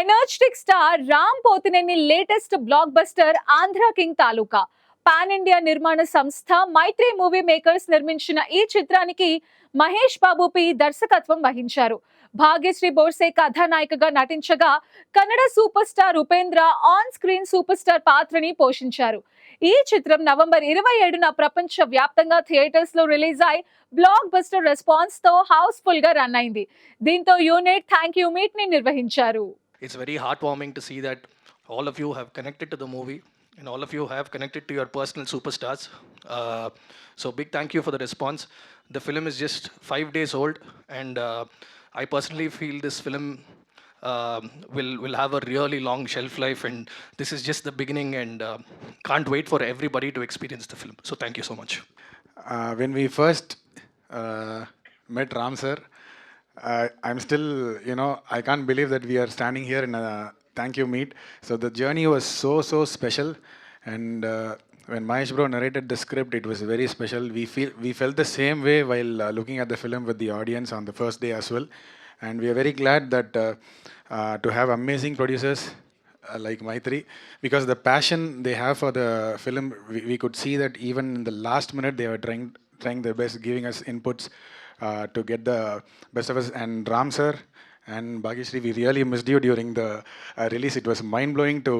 Energetic star Ram Pothineni latest blockbuster Andhra king Taluka. Pan India నిర్మాణ సంస్థ మైత్రి movie makers నిర్మించిన ఈ చిత్రానికి మహేష్ బాబు పి దర్శకత్వం వహించారు. భాగ్యశ్రీ బోర్సే కథానాయికగా నటించగా Kannada superstar Upendra on screen superstar పాత్రని పోషించారు. ఈ చిత్రం నవంబర్ ఇరవై ఏడున ప్రపంచ వ్యాప్తంగా థియేటర్స్లో రిలీజ్ అయి బ్లాక్ బస్టర్ రెస్పాన్స్తో హౌస్ఫుల్గా రన్ అయింది. దీంతో యూనిట్ థ్యాంక్ యూ మీట్ని నిర్వహించారు. It's very heartwarming to see that all of you have connected to the movie and all of you have connected to your personal superstars. Uh, so, big thank you for the response. The film is just five days old, and uh, I personally feel this film. um will will have a really long shelf life and this is just the beginning and uh, can't wait for everybody to experience the film so thank you so much Uh, when we first uh, met Ram sir, uh, I'm still, you know, I can't believe that we are standing here in a thank you meet. So the journey was so, so special. And uh, when Mahesh Bro narrated the script, it was very special. We, feel, we felt the same way while uh, looking at the film with the audience on the first day as well. And we are very glad that uh, uh, to have amazing producers uh, like Maitri because the passion they have for the film, we, we could see that even in the last minute they were trying trying their best, giving us inputs to get the best of us. And Ram sir and Bhagyashree, we really missed you during the uh, release. It was mind blowing to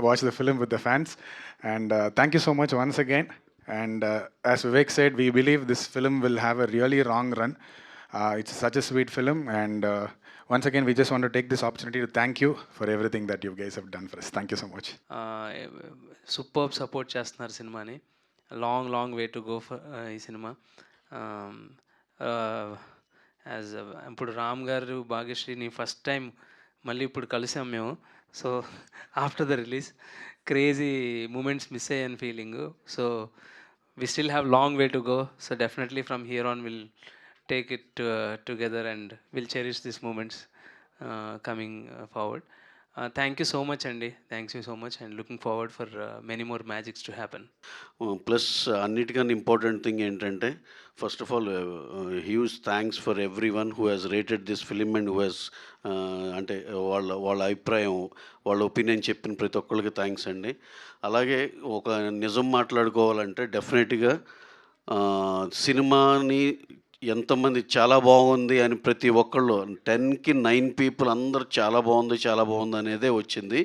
watch the film with the fans. And uh, thank you so much once again. And uh, as Vivek said, we believe this film will have a really long run. Uh, it's such a sweet film, and uh, once again, we just want to take this opportunity to thank you for everything that you guys have done for us. Thank you so much. Super support చేస్తున్నారు సినిమాని long long way to go for ఈ cinema as ఇప్పుడు రామ్ గారు భాగ్యశ్రీని first time మళ్ళీ ఇప్పుడు కలిసాం మేము. So after the release crazy moments miss అయ్యాను feeling so we still have long way to go so definitely from here on will take it together and will cherish this moments coming forward thank you so much అండి thanks you so much and looking forward for many more magics to happen plus అన్నిటికన్నా important thing ఏంటంటే first of all huge thanks for every one who has rated this film and who has అంటే వాళ్ళ వాళ్ళ అభిప్రాయం వాళ్ళ opinion చెప్పిన ప్రతి ఒక్కరికి థ్యాంక్స్ అండి. అలాగే ఒక నిజం మాట్లాడుకోవాలంటే డెఫినెట్గా సినిమాని uh, ఎంతమంది చాలా బాగుంది అని ప్రతి ఒక్కళ్ళు టెన్కి నైన్ పీపుల్ అందరూ చాలా బాగుంది చాలా బాగుంది అనేదే వచ్చింది.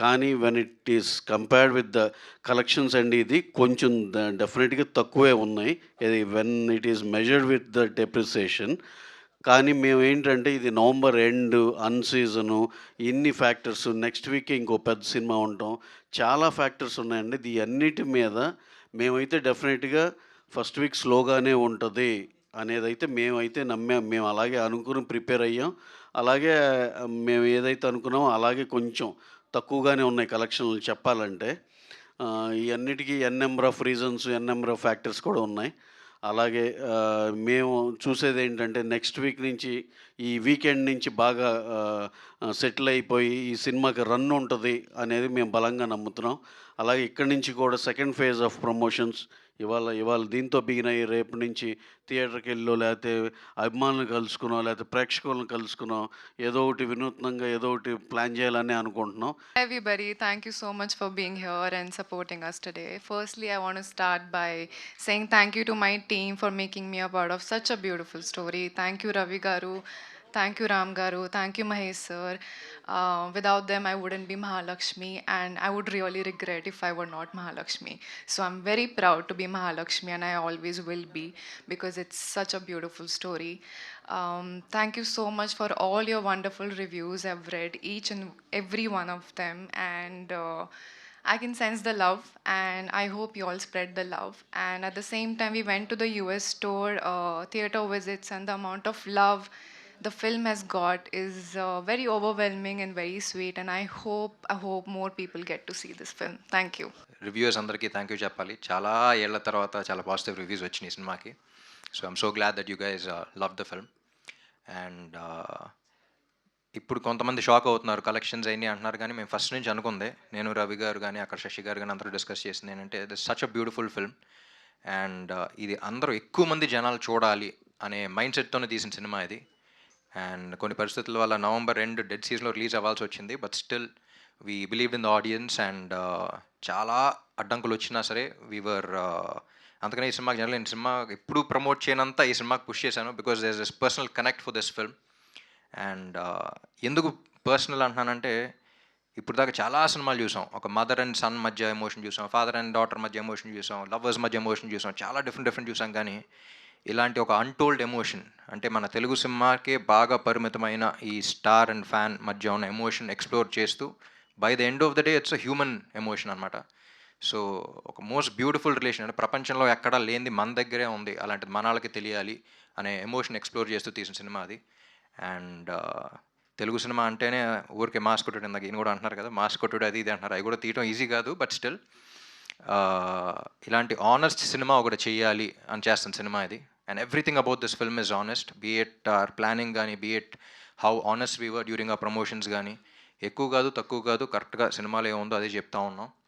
కానీ when it is compared with the collections అండి ఇది కొంచెం డెఫినెట్గా తక్కువే ఉన్నాయి. ఇది when it is measured with the depreciation కానీ మేము ఏంటంటే ఇది నవంబర్ ఎండ్ అన్ సీజను ఇన్ని ఫ్యాక్టర్స్ నెక్స్ట్ వీక్ ఇంకో పెద్ద సినిమా ఉంటాం. చాలా ఫ్యాక్టర్స్ ఉన్నాయండి. ఇది అన్నిటి మీద మేమైతే డెఫినెట్గా ఫస్ట్ వీక్ స్లోగానే ఉంటుంది. అనేదైతే మేమైతే నమ్మాం. మేము అలాగే అనుకుని ప్రిపేర్ అయ్యాం. అలాగే మేము ఏదైతే అనుకున్నామో అలాగే కొంచెం తక్కువగానే ఉన్నాయి కలెక్షన్లు చెప్పాలంటే. ఆ, ఈ అన్నిటికీ n number of reasons n number of factors కూడా ఉన్నాయి. అలాగే మేము చూసేది ఏంటంటే నెక్స్ట్ వీక్ నుంచి ఈ వీకెండ్ నుంచి బాగా సెటిల్ అయిపోయి ఈ సినిమాకి రన్ ఉంటుంది అనేది మేము బలంగా నమ్ముతున్నాం. అలాగే ఇక్కడి నుంచి కూడా సెకండ్ ఫేజ్ ఆఫ్ ప్రమోషన్స్ ఇవాళ ఇవాళ దీంతో బిగిన రేపు నుంచి థియేటర్కి వెళ్ళో లేకపోతే అభిమానులు కలుసుకున్నావు లేకపోతే ప్రేక్షకులను కలుసుకున్నాం ఏదో ఒకటి వినూత్నంగా ఏదో ఒకటి ప్లాన్ చేయాలని అనుకుంటున్నాం. Everybody thank you so much for being here and supporting us firstly I want start by saying thank you to my team for making me a part of such a beautiful story thank you Ravi garu Thank you, Ram Garu. Thank you, Mahesh sir. Uh, without them, I wouldn't be Mahalakshmi, and I would really regret if I were not Mahalakshmi. So I'm very proud to be Mahalakshmi, and I always will be because it's such a beautiful story. Um, thank you so much for all your wonderful reviews. I've read each and every one of them, and uh, I can sense the love, and I hope you all spread the love. And at the same time, we went to the US store, uh, theater visits, and the amount of love the film has got is uh, very overwhelming and very sweet. And I hope, I hope more people get to see this film. Thank you. Reviews అందరికీ thank you చెప్పాలి చాలా ఏళ్ళ తర్వాత చాలా positive reviews వచ్చినాయి ఈ సినిమాకి so I'm so glad that you guys love the film and ఇప్పుడు కొంతమంది షాక్ అవుతున్నారు కలెక్షన్స్ అయినాయి అంటున్నారు కానీ మేము ఫస్ట్ నుంచి అనుకుందే నేను రవి గారు కానీ అక్కడ శశి గారు కానీ అందరూ డిస్కస్ చేసింది ఏంటంటే this such a beautiful film and ఇది అందరూ ఎక్కువ మంది జనాలు చూడాలి అనే మైండ్ సెట్తోనే తీసిన సినిమా ఇది అండ్ కొన్ని పరిస్థితుల వల్ల నవంబర్ రెండు డెడ్ సీజన్లో రిలీజ్ అవ్వాల్సి వచ్చింది. But still we believe in the audience and చాలా అడ్డంకులు వచ్చినా సరే వీవర్ uh, అందుకనే ఈ సినిమాకి జనరల్ ఈ సినిమా ఎప్పుడు ప్రమోట్ చేయనంత ఈ సినిమాకి పుష్ చేశాను because these is personal connect for this film and ఎందుకు పర్సనల్ అంటున్నానంటే ఇప్పుడు దాకా చాలా సినిమాలు చూసాం. ఒక మదర్ అండ్ సన్ మధ్య ఎమోషన్ చూసాం. ఫాదర్ అండ్ డాటర్ మధ్య ఎమోషన్ చూసాం. లవర్స్ మధ్య ఎమోషన్ చూసాం. చాలా డిఫరెంట్ డిఫరెంట్ చూసాం. కానీ ఇలాంటి ఒక అన్టోల్డ్ ఎమోషన్ అంటే మన తెలుగు సినిమాకే బాగా పరిమితమైన ఈ స్టార్ అండ్ ఫ్యాన్ మధ్య ఉన్న ఎమోషన్ ఎక్స్ప్లోర్ చేస్తూ by the end of the day it's a human emotion అనమాట సో ఒక మోస్ట్ బ్యూటిఫుల్ రిలేషన్ అంటే ప్రపంచంలో ఎక్కడా లేనిది మన దగ్గరే ఉంది. అలాంటిది మనాలకి తెలియాలి అనే ఎమోషన్ ఎక్స్ప్లోర్ చేస్తూ తీసిన సినిమా అది. అండ్ uh, తెలుగు సినిమా అంటేనే ఊరికే మాస్ కొట్టుడు ఇందాక ఈయన కూడా అంటున్నారు కదా మాస్ కొట్టుడు అది ఇది అంటున్నారు. అవి కూడా తీయటం ఈజీ కాదు బట్ స్టిల్ uh, ఇలాంటి ఆనెస్ట్ సినిమా ఒకటి చేయాలి అని చేస్తున్న సినిమా ఇది. And everything about this film is honest be it our planning కానీ be it how honest we were during the promotions కానీ ఎక్కువ కాదు తక్కువ కాదు కరెక్ట్గా సినిమాలో ఏముందో అదే చెప్తా ఉన్నాం.